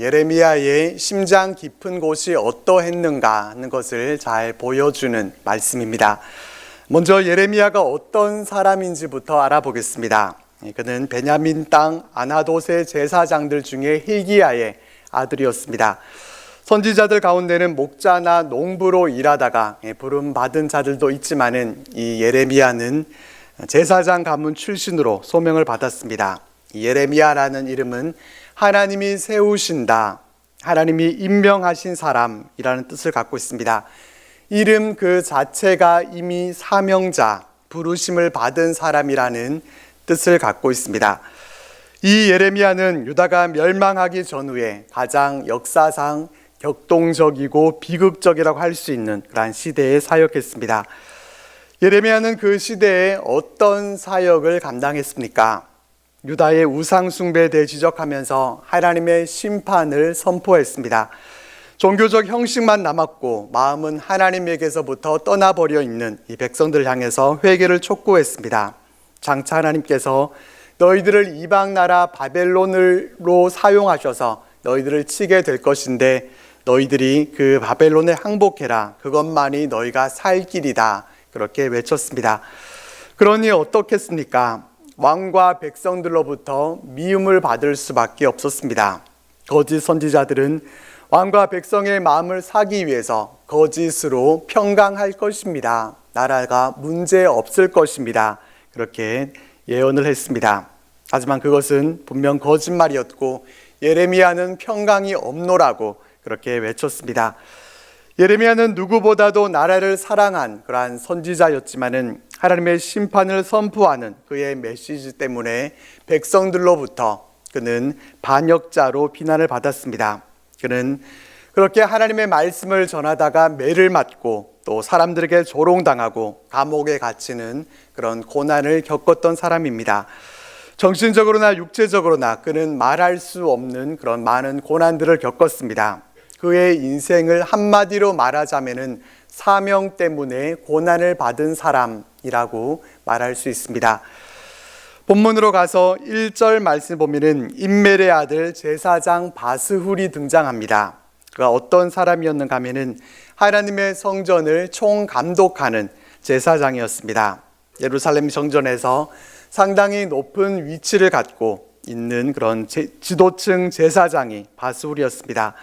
예레미야의 심장 깊은 곳이 어떠했는가 하는 것을 잘 보여주는 말씀입니다. 먼저 예레미야가 어떤 사람인지부터 알아보겠습니다. 그는 베냐민 땅 아나돗의 제사장들 중에 힐기야의 아들이었습니다. 선지자들 가운데는 목자나 농부로 일하다가 부름 받은 자들도 있지만은 이 예레미야는 제사장 가문 출신으로 소명을 받았습니다. 이 예레미야라는 이름은 하나님이 세우신다, 하나님이 임명하신 사람이라는 뜻을 갖고 있습니다. 이름 그 자체가 이미 사명자, 부르심을 받은 사람이라는 뜻을 갖고 있습니다. 이 예레미야는 유다가 멸망하기 전후에 가장 역사상 격동적이고 비극적이라고 할 수 있는 그러한 시대에 사역했습니다. 예레미야는 그 시대에 어떤 사역을 감당했습니까? 유다의 우상 숭배에 대해 지적하면서 하나님의 심판을 선포했습니다. 종교적 형식만 남았고 마음은 하나님에게서부터 떠나버려 있는 이 백성들을 향해서 회개를 촉구했습니다. 장차 하나님께서 너희들을 이방 나라 바벨론으로 사용하셔서 너희들을 치게 될 것인데 너희들이 그 바벨론에 항복해라. 그것만이 너희가 살 길이다. 그렇게 외쳤습니다. 그러니 어떻겠습니까? 왕과 백성들로부터 미움을 받을 수밖에 없었습니다. 거짓 선지자들은 왕과 백성의 마음을 사기 위해서 거짓으로 평강할 것입니다. 나라가 문제 없을 것입니다. 그렇게 예언을 했습니다. 하지만 그것은 분명 거짓말이었고 예레미야는 평강이 없노라고 그렇게 외쳤습니다. 예레미야는 누구보다도 나라를 사랑한 그러한 선지자였지만은 하나님의 심판을 선포하는 그의 메시지 때문에 백성들로부터 그는 반역자로 비난을 받았습니다. 그는 그렇게 하나님의 말씀을 전하다가 매를 맞고 또 사람들에게 조롱당하고 감옥에 갇히는 그런 고난을 겪었던 사람입니다. 정신적으로나 육체적으로나 그는 말할 수 없는 그런 많은 고난들을 겪었습니다. 그의 인생을 한마디로 말하자면은 사명 때문에 고난을 받은 사람이라고 말할 수 있습니다. 본문으로 가서 1절 말씀 보면은 인멜의 아들 제사장 바스훌이 등장합니다. 그가 어떤 사람이었는가 하면은 하나님의 성전을 총 감독하는 제사장이었습니다. 예루살렘 성전에서 상당히 높은 위치를 갖고 있는 그런 지도층 제사장이 바스훌이었습니다.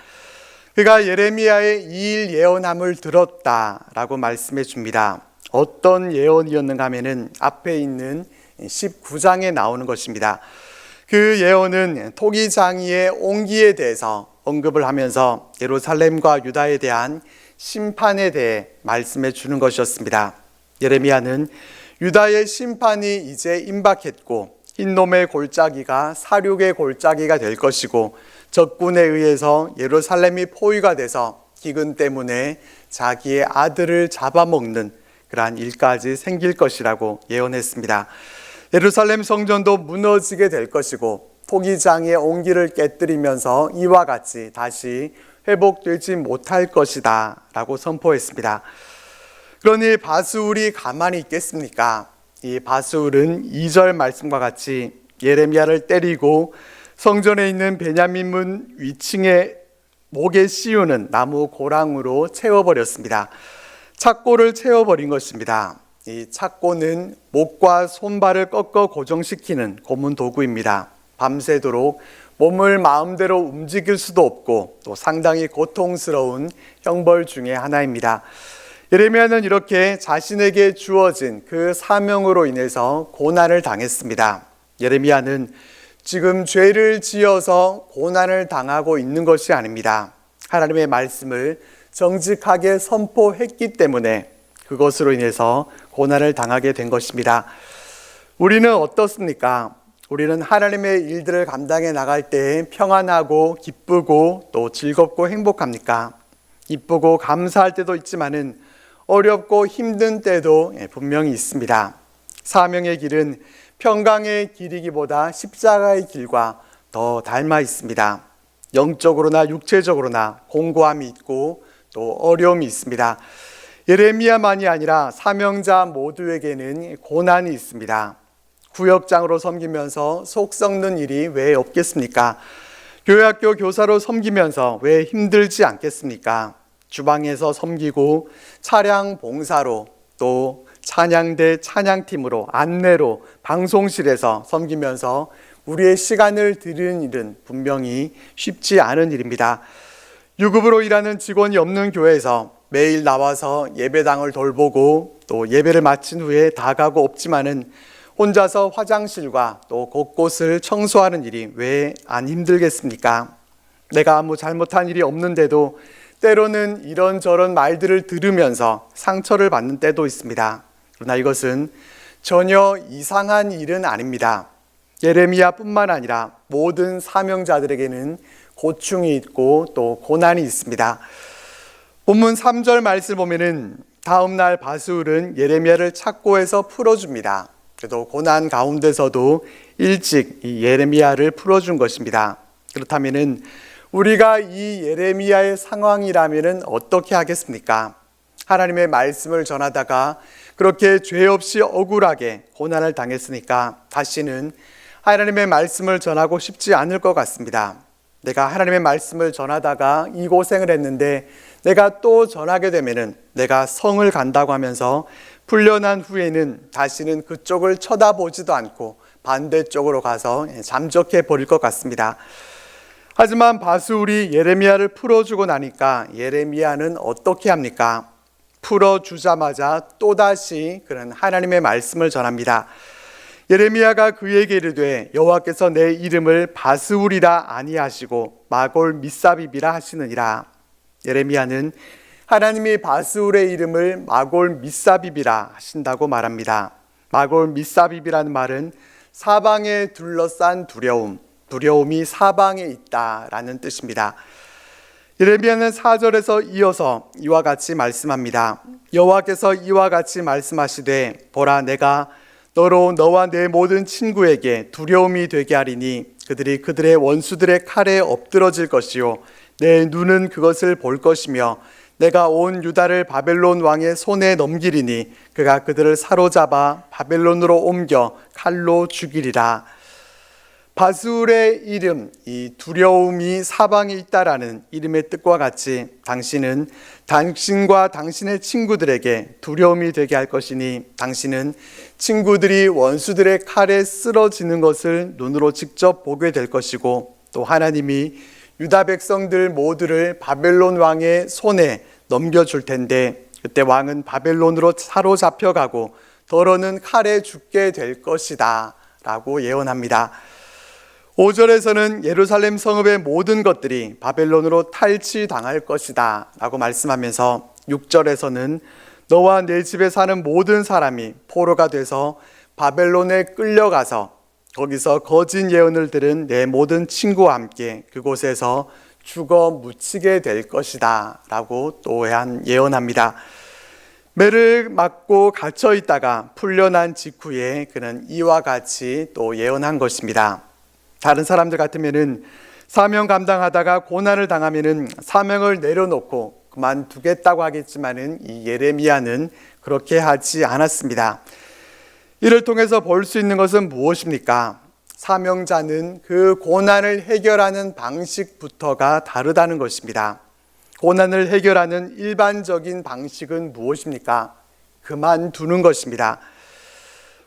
그가 예레미야의 이 일 예언함을 들었다라고 말씀해 줍니다. 어떤 예언이었는가 하면은 앞에 있는 19장에 나오는 것입니다. 그 예언은 토기장이의 옹기에 대해서 언급을 하면서 예루살렘과 유다에 대한 심판에 대해 말씀해 주는 것이었습니다. 예레미야는 유다의 심판이 이제 임박했고 흰놈의 골짜기가 사륙의 골짜기가 될 것이고 적군에 의해서 예루살렘이 포위가 돼서 기근 때문에 자기의 아들을 잡아먹는 그러한 일까지 생길 것이라고 예언했습니다. 예루살렘 성전도 무너지게 될 것이고 토기장의 온기를 깨뜨리면서 이와 같이 다시 회복되지 못할 것이다 라고 선포했습니다. 그러니 바스울이 가만히 있겠습니까? 이 바스울은 2절 말씀과 같이 예레미야를 때리고 성전에 있는 베냐민 문 위층에 목에 씌우는 나무 고랑으로 채워버렸습니다. 착고를 채워버린 것입니다. 이 착고는 목과 손발을 꺾어 고정시키는 고문 도구입니다. 밤새도록 몸을 마음대로 움직일 수도 없고 또 상당히 고통스러운 형벌 중의 하나입니다. 예레미야는 이렇게 자신에게 주어진 그 사명으로 인해서 고난을 당했습니다. 예레미야는 지금 죄를 지어서 고난을 당하고 있는 것이 아닙니다. 하나님의 말씀을 정직하게 선포했기 때문에 그것으로 인해서 고난을 당하게 된 것입니다. 우리는 어떻습니까? 우리는 하나님의 일들을 감당해 나갈 때 평안하고 기쁘고 또 즐겁고 행복합니까? 기쁘고 감사할 때도 있지만은 어렵고 힘든 때도 분명히 있습니다. 사명의 길은 평강의 길이기보다 십자가의 길과 더 닮아 있습니다. 영적으로나 육체적으로나 공고함이 있고 또 어려움이 있습니다. 예레미야만이 아니라 사명자 모두에게는 고난이 있습니다. 구역장으로 섬기면서 속 썩는 일이 왜 없겠습니까? 교회학교 교사로 섬기면서 왜 힘들지 않겠습니까? 주방에서 섬기고 차량 봉사로 또 찬양대 찬양팀으로 안내로 방송실에서 섬기면서 우리의 시간을 들이는 일은 분명히 쉽지 않은 일입니다. 유급으로 일하는 직원이 없는 교회에서 매일 나와서 예배당을 돌보고 또 예배를 마친 후에 다 가고 없지만은 혼자서 화장실과 또 곳곳을 청소하는 일이 왜 안 힘들겠습니까? 내가 아무 잘못한 일이 없는데도 때로는 이런저런 말들을 들으면서 상처를 받는 때도 있습니다. 그러나 이것은 전혀 이상한 일은 아닙니다. 예레미야뿐만 아니라 모든 사명자들에게는 고충이 있고 또 고난이 있습니다. 본문 3절 말씀 보면은 다음 날 바스울은 예레미야를 착고해서 풀어줍니다. 그래도 고난 가운데서도 일찍 이 예레미야를 풀어준 것입니다. 그렇다면은 우리가 이 예레미야의 상황이라면은 어떻게 하겠습니까? 하나님의 말씀을 전하다가 그렇게 죄 없이 억울하게 고난을 당했으니까 다시는 하나님의 말씀을 전하고 싶지 않을 것 같습니다. 내가 하나님의 말씀을 전하다가 이 고생을 했는데 내가 또 전하게 되면은 내가 성을 간다고 하면서 풀려난 후에는 다시는 그쪽을 쳐다보지도 않고 반대쪽으로 가서 잠적해 버릴 것 같습니다. 하지만 바수울이 예레미야를 풀어주고 나니까 예레미야는 어떻게 합니까? 풀어주자마자 또다시 그런 하나님의 말씀을 전합니다. 예레미야가 그에게 이르되 여호와께서 내 이름을 바스울이라 아니하시고 마골 미사비비라 하시느니라. 예레미야는 하나님이 바스울의 이름을 마골 미사비비라 하신다고 말합니다. 마골 미사비비라는 말은 사방에 둘러싼 두려움, 두려움이 사방에 있다라는 뜻입니다. 예레미야는 4절에서 이어서 이와 같이 말씀합니다. 여호와께서 이와 같이 말씀하시되 보라 내가 너로 너와 내 모든 친구에게 두려움이 되게 하리니 그들이 그들의 원수들의 칼에 엎드러질 것이요 내 눈은 그것을 볼 것이며 내가 온 유다를 바벨론 왕의 손에 넘기리니 그가 그들을 사로잡아 바벨론으로 옮겨 칼로 죽이리라. 바술의 이름, 이 두려움이 사방에 있다라는 이름의 뜻과 같이 당신은 당신과 당신의 친구들에게 두려움이 되게 할 것이니 당신은 친구들이 원수들의 칼에 쓰러지는 것을 눈으로 직접 보게 될 것이고 또 하나님이 유다 백성들 모두를 바벨론 왕의 손에 넘겨줄 텐데 그때 왕은 바벨론으로 사로잡혀 가고 더러는 칼에 죽게 될 것이다 라고 예언합니다. 5절에서는 예루살렘 성읍의 모든 것들이 바벨론으로 탈취당할 것이다 라고 말씀하면서 6절에서는 너와 내 집에 사는 모든 사람이 포로가 돼서 바벨론에 끌려가서 거기서 거짓 예언을 들은 내 모든 친구와 함께 그곳에서 죽어 묻히게 될 것이다 라고 또한 예언합니다. 매를 맞고 갇혀 있다가 풀려난 직후에 그는 이와 같이 또 예언한 것입니다. 다른 사람들 같으면은 사명 감당하다가 고난을 당하면은 사명을 내려놓고 그만두겠다고 하겠지만은 이 예레미야는 그렇게 하지 않았습니다. 이를 통해서 볼 수 있는 것은 무엇입니까? 사명자는 그 고난을 해결하는 방식부터가 다르다는 것입니다. 고난을 해결하는 일반적인 방식은 무엇입니까? 그만두는 것입니다.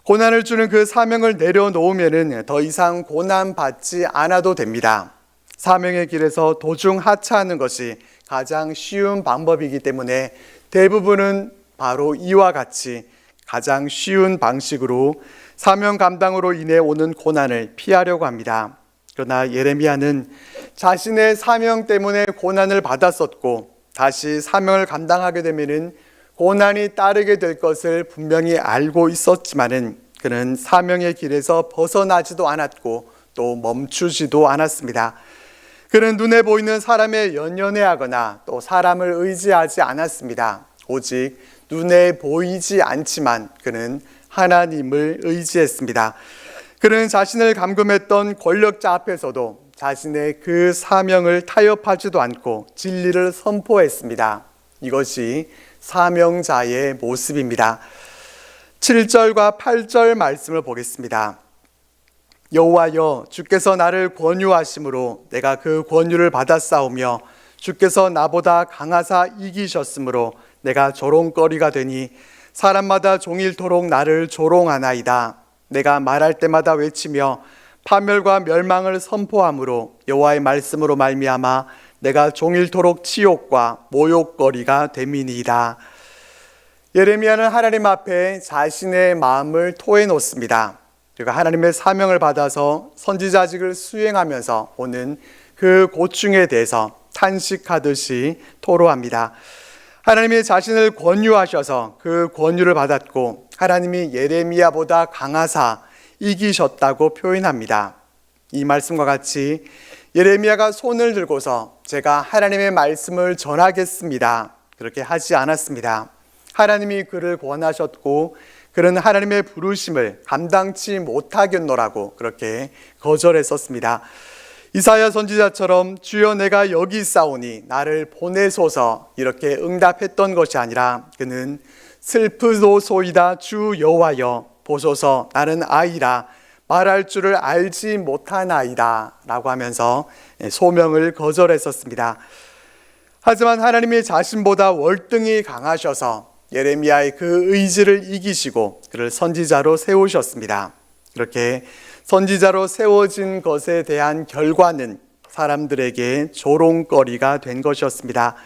고난을 주는 그 사명을 내려놓으면 더 이상 고난 받지 않아도 됩니다. 사명의 길에서 도중 하차하는 것이 가장 쉬운 방법이기 때문에 대부분은 바로 이와 같이 가장 쉬운 방식으로 사명 감당으로 인해 오는 고난을 피하려고 합니다. 그러나 예레미야는 자신의 사명 때문에 고난을 받았었고 다시 사명을 감당하게 되면은 고난이 따르게 될 것을 분명히 알고 있었지만은 그는 사명의 길에서 벗어나지도 않았고 또 멈추지도 않았습니다. 그는 눈에 보이는 사람에 연연해하거나 또 사람을 의지하지 않았습니다. 오직 눈에 보이지 않지만 그는 하나님을 의지했습니다. 그는 자신을 감금했던 권력자 앞에서도 자신의 그 사명을 타협하지도 않고 진리를 선포했습니다. 이것이 사명자의 모습입니다. 7절과 8절 말씀을 보겠습니다. 여호와여 주께서 나를 권유하심으로 내가 그 권유를 받았사오며 주께서 나보다 강하사 이기셨으므로 내가 조롱거리가 되니 사람마다 종일토록 나를 조롱하나이다 내가 말할 때마다 외치며 파멸과 멸망을 선포함으로 여호와의 말씀으로 말미암아 내가 종일토록 치욕과 모욕거리가 됨이니이다 예레미야는 하나님 앞에 자신의 마음을 토해 놓습니다. 그리고 하나님의 사명을 받아서 선지자직을 수행하면서 오는 그 고충에 대해서 탄식하듯이 토로합니다. 하나님이 자신을 권유하셔서 그 권유를 받았고 하나님이 예레미야보다 강하사 이기셨다고 표현합니다. 이 말씀과 같이 예레미야가 손을 들고서 제가 하나님의 말씀을 전하겠습니다. 그렇게 하지 않았습니다. 하나님이 그를 권하셨고 그는 하나님의 부르심을 감당치 못하겠노라고 그렇게 거절했었습니다. 이사야 선지자처럼 주여 내가 여기 있사오니 나를 보내소서 이렇게 응답했던 것이 아니라 그는 슬프도소이다 주 여호와여 보소서 나는 아이라 말할 줄을 알지 못하나이다 라고 하면서 소명을 거절했었습니다. 하지만 하나님이 자신보다 월등히 강하셔서 예레미야의 그 의지를 이기시고 그를 선지자로 세우셨습니다. 그렇게 선지자로 세워진 것에 대한 결과는 사람들에게 조롱거리가 된 것이었습니다.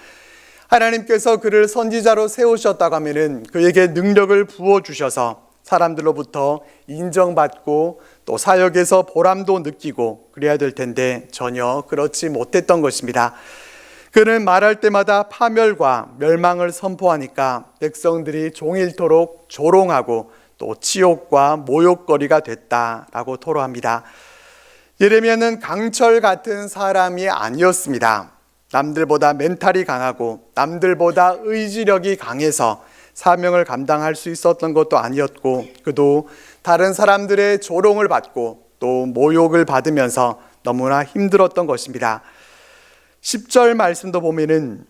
하나님께서 그를 선지자로 세우셨다고 하면은 그에게 능력을 부어 주셔서 사람들로부터 인정받고 또 사역에서 보람도 느끼고 그래야 될 텐데 전혀 그렇지 못했던 것입니다. 그는 말할 때마다 파멸과 멸망을 선포하니까 백성들이 종일토록 조롱하고 또 치욕과 모욕거리가 됐다라고 토로합니다. 예레미야는 강철 같은 사람이 아니었습니다. 남들보다 멘탈이 강하고 남들보다 의지력이 강해서 사명을 감당할 수 있었던 것도 아니었고 그도 다른 사람들의 조롱을 받고 또 모욕을 받으면서 너무나 힘들었던 것입니다. 10절 말씀도 보면은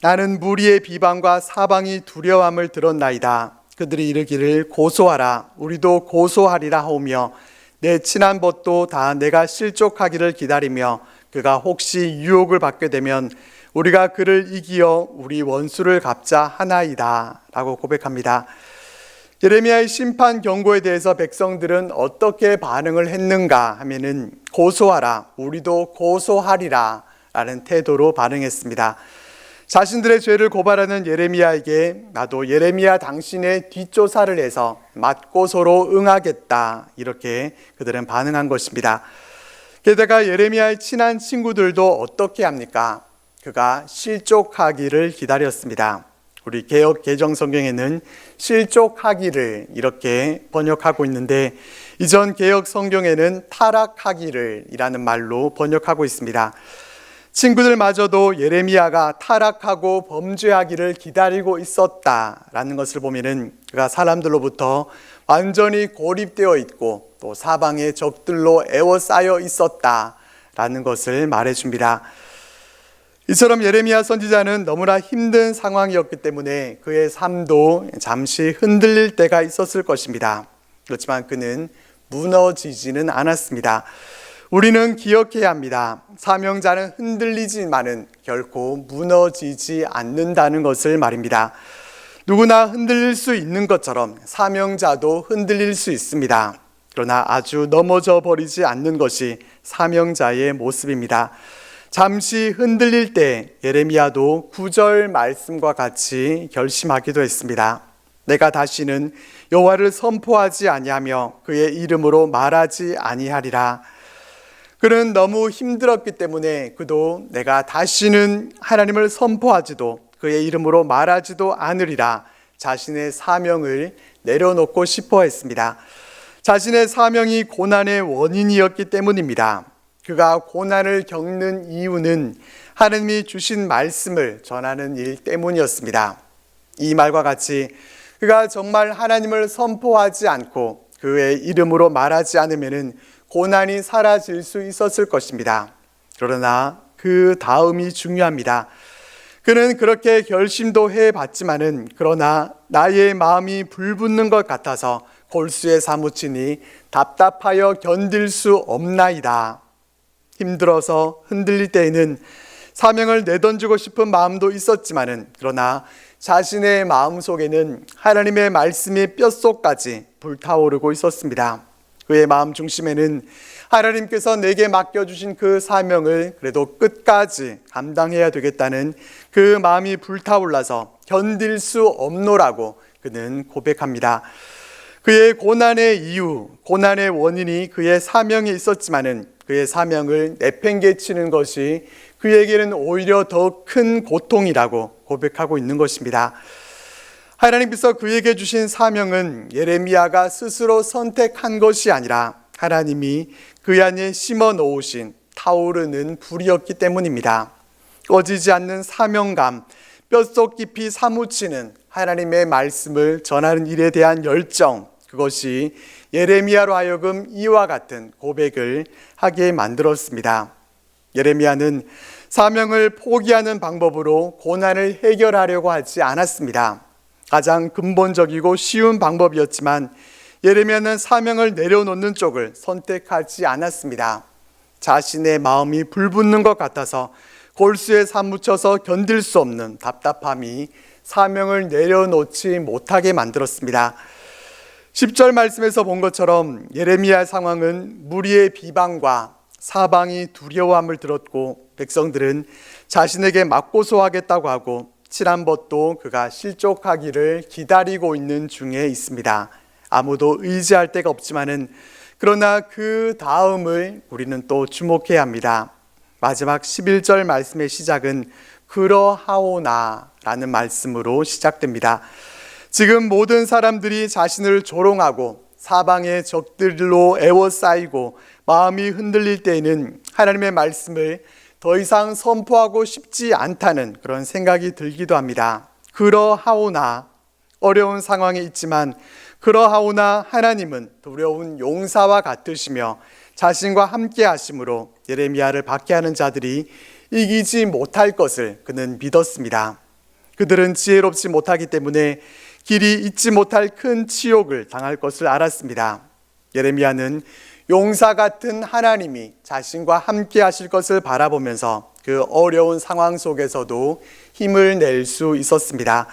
나는 무리의 비방과 사방이 두려움을 들었나이다. 그들이 이르기를 고소하라. 우리도 고소하리라 하오며 내 친한 벗도 다 내가 실족하기를 기다리며 그가 혹시 유혹을 받게 되면 우리가 그를 이기어 우리 원수를 갚자 하나이다. 라고 고백합니다. 예레미야의 심판 경고에 대해서 백성들은 어떻게 반응을 했는가 하면은 고소하라. 우리도 고소하리라. 라는 태도로 반응했습니다. 자신들의 죄를 고발하는 예레미야에게 나도 예레미야 당신의 뒷조사를 해서 맞고서로 응하겠다. 이렇게 그들은 반응한 것입니다. 게다가 예레미야의 친한 친구들도 어떻게 합니까? 그가 실족하기를 기다렸습니다. 우리 개혁 개정 성경에는 실족하기를 이렇게 번역하고 있는데 이전 개혁 성경에는 타락하기를이라는 말로 번역하고 있습니다. 친구들마저도 예레미야가 타락하고 범죄하기를 기다리고 있었다라는 것을 보면은 그가 사람들로부터 완전히 고립되어 있고 또 사방의 적들로 애워싸여 있었다라는 것을 말해 줍니다. 이처럼 예레미야 선지자는 너무나 힘든 상황이었기 때문에 그의 삶도 잠시 흔들릴 때가 있었을 것입니다. 그렇지만 그는 무너지지는 않았습니다. 우리는 기억해야 합니다. 사명자는 흔들리지만은 결코 무너지지 않는다는 것을 말입니다. 누구나 흔들릴 수 있는 것처럼 사명자도 흔들릴 수 있습니다. 그러나 아주 넘어져 버리지 않는 것이 사명자의 모습입니다. 잠시 흔들릴 때 예레미야도 구절 말씀과 같이 결심하기도 했습니다. 내가 다시는 여호와를 선포하지 아니하며 그의 이름으로 말하지 아니하리라. 그는 너무 힘들었기 때문에 그도 내가 다시는 하나님을 선포하지도 그의 이름으로 말하지도 않으리라 자신의 사명을 내려놓고 싶어 했습니다. 자신의 사명이 고난의 원인이었기 때문입니다. 그가 고난을 겪는 이유는 하나님이 주신 말씀을 전하는 일 때문이었습니다. 이 말과 같이 그가 정말 하나님을 선포하지 않고 그의 이름으로 말하지 않으면은 고난이 사라질 수 있었을 것입니다. 그러나 그 다음이 중요합니다. 그는 그렇게 결심도 해 봤지만은 그러나 나의 마음이 불붙는 것 같아서 골수에 사무치니 답답하여 견딜 수 없나이다. 힘들어서 흔들릴 때에는 사명을 내던지고 싶은 마음도 있었지만은 그러나 자신의 마음 속에는 하나님의 말씀이 뼛속까지 불타오르고 있었습니다. 그의 마음 중심에는 하나님께서 내게 맡겨주신 그 사명을 그래도 끝까지 감당해야 되겠다는 그 마음이 불타올라서 견딜 수 없노라고 그는 고백합니다. 그의 고난의 이유, 고난의 원인이 그의 사명에 있었지만은 그의 사명을 내팽개치는 것이 그에게는 오히려 더 큰 고통이라고 고백하고 있는 것입니다. 하나님께서 그에게 주신 사명은 예레미야가 스스로 선택한 것이 아니라 하나님이 그 안에 심어 놓으신 타오르는 불이었기 때문입니다. 꺼지지 않는 사명감, 뼛속 깊이 사무치는 하나님의 말씀을 전하는 일에 대한 열정, 그것이 예레미야로 하여금 이와 같은 고백을 하게 만들었습니다. 예레미야는 사명을 포기하는 방법으로 고난을 해결하려고 하지 않았습니다. 가장 근본적이고 쉬운 방법이었지만 예레미야는 사명을 내려놓는 쪽을 선택하지 않았습니다. 자신의 마음이 불붙는 것 같아서 골수에 사무쳐서 견딜 수 없는 답답함이 사명을 내려놓지 못하게 만들었습니다. 10절 말씀에서 본 것처럼 예레미야 상황은 무리의 비방과 사방이 두려워함을 들었고 백성들은 자신에게 맞고소하겠다고 하고 칠한벗도 그가 실족하기를 기다리고 있는 중에 있습니다. 아무도 의지할 데가 없지만은 그러나 그 다음을 우리는 또 주목해야 합니다. 마지막 11절 말씀의 시작은 그러하오나라는 말씀으로 시작됩니다. 지금 모든 사람들이 자신을 조롱하고 사방의 적들로 애워싸이고 마음이 흔들릴 때에는 하나님의 말씀을 더 이상 선포하고 싶지 않다는 그런 생각이 들기도 합니다. 그러하오나 어려운 상황에 있지만 그러하오나 하나님은 두려운 용사와 같으시며 자신과 함께 하심으로 예레미야를 받게 하는 자들이 이기지 못할 것을 그는 믿었습니다. 그들은 지혜롭지 못하기 때문에 길이 잊지 못할 큰 치욕을 당할 것을 알았습니다. 예레미야는 용사 같은 하나님이 자신과 함께 하실 것을 바라보면서 그 어려운 상황 속에서도 힘을 낼 수 있었습니다.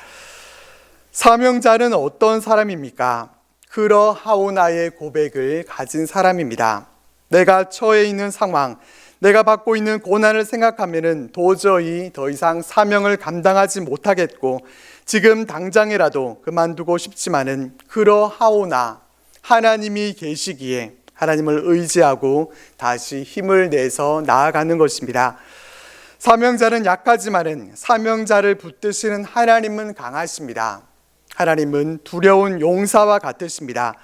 사명자는 어떤 사람입니까? 그러하오나의 고백을 가진 사람입니다. 내가 처해 있는 상황, 내가 받고 있는 고난을 생각하면은 도저히 더 이상 사명을 감당하지 못하겠고 지금 당장이라도 그만두고 싶지만은 그러하오나 하나님이 계시기에 하나님을 의지하고 다시 힘을 내서 나아가는 것입니다. 사명자는 약하지만은 사명자를 붙드시는 하나님은 강하십니다. 하나님은 두려운 용사와 같으십니다.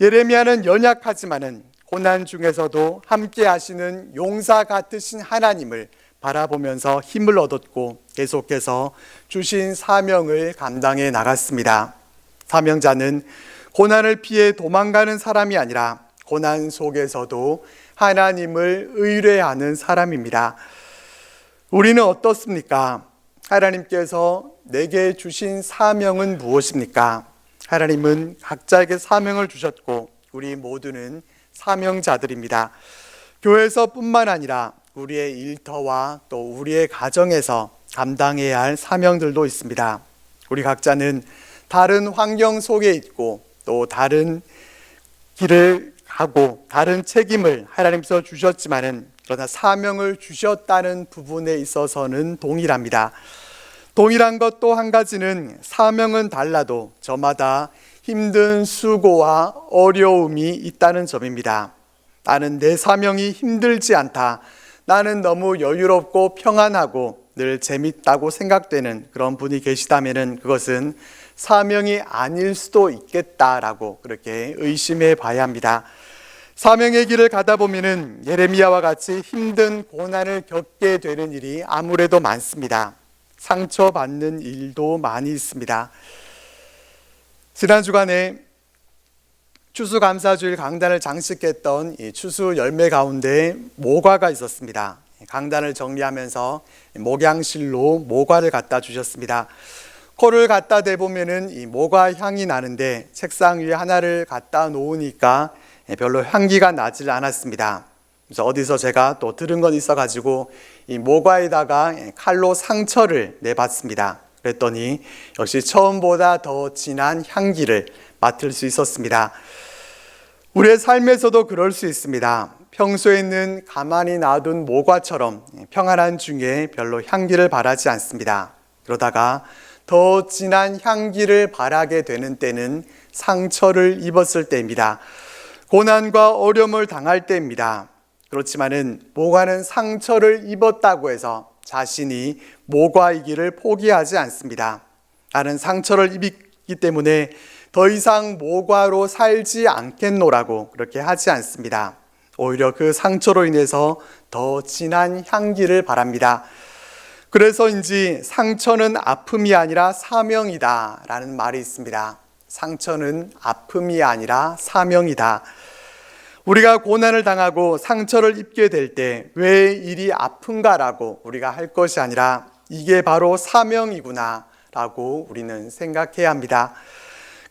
예레미야는 연약하지만은 고난 중에서도 함께 하시는 용사 같으신 하나님을 바라보면서 힘을 얻었고 계속해서 주신 사명을 감당해 나갔습니다. 사명자는 고난을 피해 도망가는 사람이 아니라 고난 속에서도 하나님을 의뢰하는 사람입니다. 우리는 어떻습니까? 하나님께서 내게 주신 사명은 무엇입니까? 하나님은 각자에게 사명을 주셨고 우리 모두는 사명자들입니다. 교회에서 뿐만 아니라 우리의 일터와 또 우리의 가정에서 감당해야 할 사명들도 있습니다. 우리 각자는 다른 환경 속에 있고 또 다른 길을 가고 다른 책임을 하나님께서 주셨지만은 그러나 사명을 주셨다는 부분에 있어서는 동일합니다. 동일한 것 또 한 가지는 사명은 달라도 저마다 힘든 수고와 어려움이 있다는 점입니다. 나는 내 사명이 힘들지 않다. 나는 너무 여유롭고 평안하고 늘 재밌다고 생각되는 그런 분이 계시다면 그것은 사명이 아닐 수도 있겠다라고 그렇게 의심해 봐야 합니다. 사명의 길을 가다 보면은 예레미야와 같이 힘든 고난을 겪게 되는 일이 아무래도 많습니다. 상처받는 일도 많이 있습니다. 지난 주간에 추수감사주일 강단을 장식했던 이 추수 열매 가운데 모과가 있었습니다. 강단을 정리하면서 목양실로 모과를 갖다 주셨습니다. 코를 갖다 대보면은 이 모과 향이 나는데 책상 위에 하나를 갖다 놓으니까 별로 향기가 나질 않았습니다. 그래서 어디서 제가 또 들은 건 있어가지고 이 모과에다가 칼로 상처를 내봤습니다. 그랬더니 역시 처음보다 더 진한 향기를 맡을 수 있었습니다. 우리의 삶에서도 그럴 수 있습니다. 평소에는 가만히 놔둔 모과처럼 평안한 중에 별로 향기를 바라지 않습니다. 그러다가 더 진한 향기를 바라게 되는 때는 상처를 입었을 때입니다. 고난과 어려움을 당할 때입니다. 그렇지만은 모과는 상처를 입었다고 해서 자신이 모과이기를 포기하지 않습니다. 나는 상처를 입기 때문에 더 이상 모과로 살지 않겠노라고 그렇게 하지 않습니다. 오히려 그 상처로 인해서 더 진한 향기를 바랍니다. 그래서인지 상처는 아픔이 아니라 사명이다 라는 말이 있습니다. 상처는 아픔이 아니라 사명이다. 우리가 고난을 당하고 상처를 입게 될 때 왜 일이 아픈가라고 우리가 할 것이 아니라 이게 바로 사명이구나 라고 우리는 생각해야 합니다.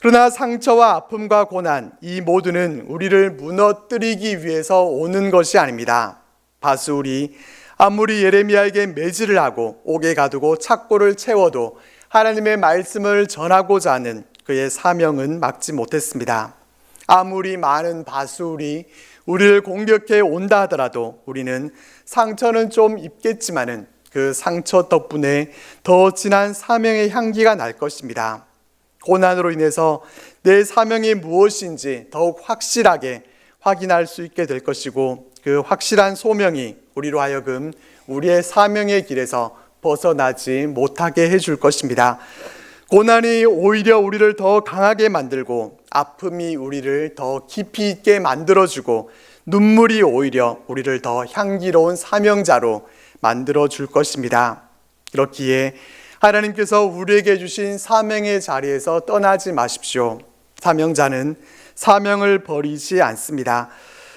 그러나 상처와 아픔과 고난 이 모두는 우리를 무너뜨리기 위해서 오는 것이 아닙니다. 바수울이 아무리 예레미야에게 매질을 하고 옥에 가두고 착고를 채워도 하나님의 말씀을 전하고자 하는 그의 사명은 막지 못했습니다. 아무리 많은 바수울이 우리를 공격해 온다 하더라도 우리는 상처는 좀 입겠지만은 그 상처 덕분에 더 진한 사명의 향기가 날 것입니다. 고난으로 인해서 내 사명이 무엇인지 더욱 확실하게 확인할 수 있게 될 것이고 그 확실한 소명이 우리로 하여금 우리의 사명의 길에서 벗어나지 못하게 해줄 것입니다. 고난이 오히려 우리를 더 강하게 만들고 아픔이 우리를 더 깊이 있게 만들어주고 눈물이 오히려 우리를 더 향기로운 사명자로 만들어 줄 것입니다. 그렇기에 하나님께서 우리에게 주신 사명의 자리에서 떠나지 마십시오. 사명자는 사명을 버리지 않습니다.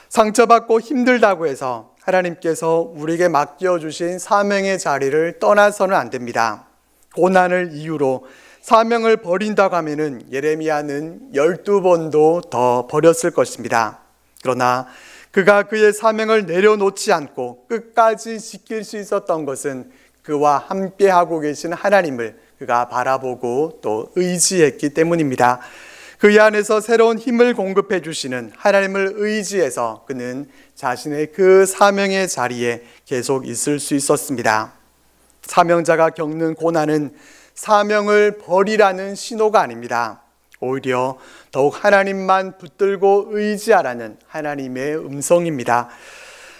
상처받고 힘들다고 해서 하나님께서 우리에게 맡겨주신 사명의 자리를 떠나서는 안 됩니다. 고난을 이유로 사명을 버린다고 하면은 예레미야는 12번도 더 버렸을 것입니다. 그러나 그가 그의 사명을 내려놓지 않고 끝까지 지킬 수 있었던 것은 그와 함께 하고 계신 하나님을 그가 바라보고 또 의지했기 때문입니다. 그 안에서 새로운 힘을 공급해 주시는 하나님을 의지해서 그는 자신의 그 사명의 자리에 계속 있을 수 있었습니다. 사명자가 겪는 고난은 사명을 버리라는 신호가 아닙니다. 오히려 더욱 하나님만 붙들고 의지하라는 하나님의 음성입니다.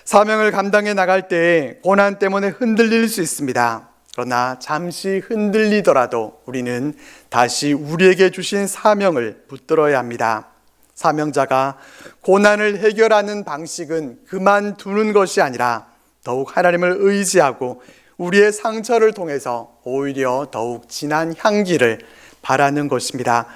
사명을 감당해 나갈 때 고난 때문에 흔들릴 수 있습니다. 그러나 잠시 흔들리더라도 우리는 다시 우리에게 주신 사명을 붙들어야 합니다. 사명자가 고난을 해결하는 방식은 그만두는 것이 아니라 더욱 하나님을 의지하고 우리의 상처를 통해서 오히려 더욱 진한 향기를 바라는 것입니다.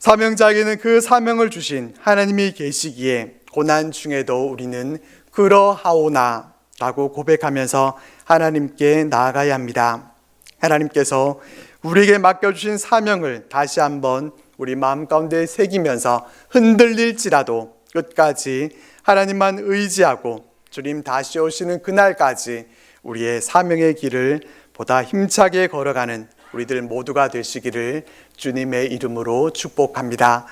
사명자에게는 그 사명을 주신 하나님이 계시기에 고난 중에도 우리는 그러하오나 라고 고백하면서 하나님께 나아가야 합니다. 하나님께서 우리에게 맡겨주신 사명을 다시 한번 우리 마음 가운데 새기면서 흔들릴지라도 끝까지 하나님만 의지하고 주님 다시 오시는 그날까지 우리의 사명의 길을 보다 힘차게 걸어가는 우리들 모두가 되시기를 주님의 이름으로 축복합니다.